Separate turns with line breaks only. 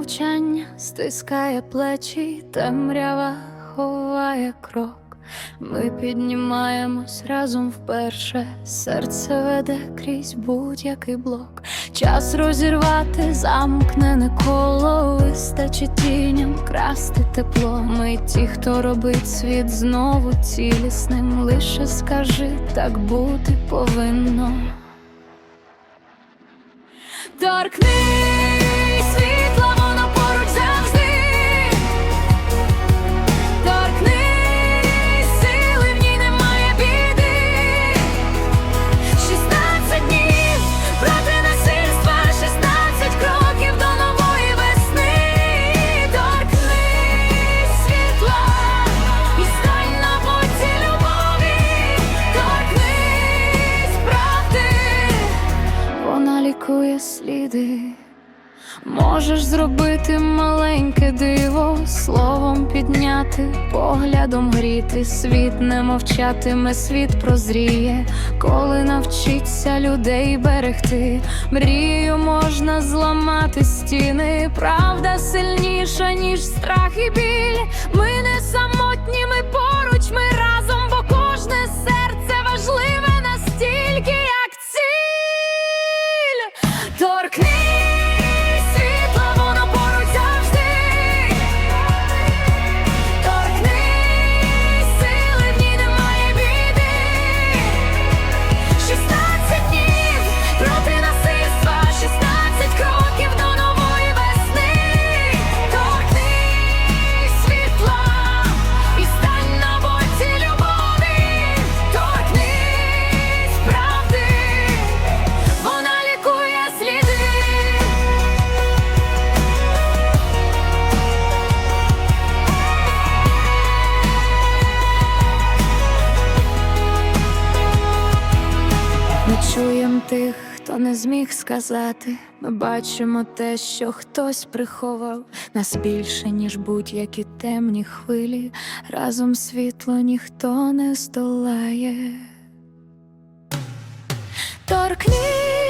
мовчання стискає плечі, темрява ховає крок. Ми піднімаємось разом вперше, серце веде крізь будь-який блок. Час розірвати замкнене коло, вистачить тіням красти тепло. Ми ті, хто робить світ знову цілісним. Лише скажи, так бути повинно. Торкнись вона сліди. Можеш зробити маленьке диво, словом підняти, поглядом гріти. Світ не мовчатиме, світ прозріє, коли навчиться людей берегти. Мрію можна зламати стіни, правда сильніша, ніж страх і біль. Тих, хто не зміг сказати. Ми бачимо те, що хтось приховав нас більше, ніж будь-які темні хвилі. Разом світло ніхто не здолає. Торкнись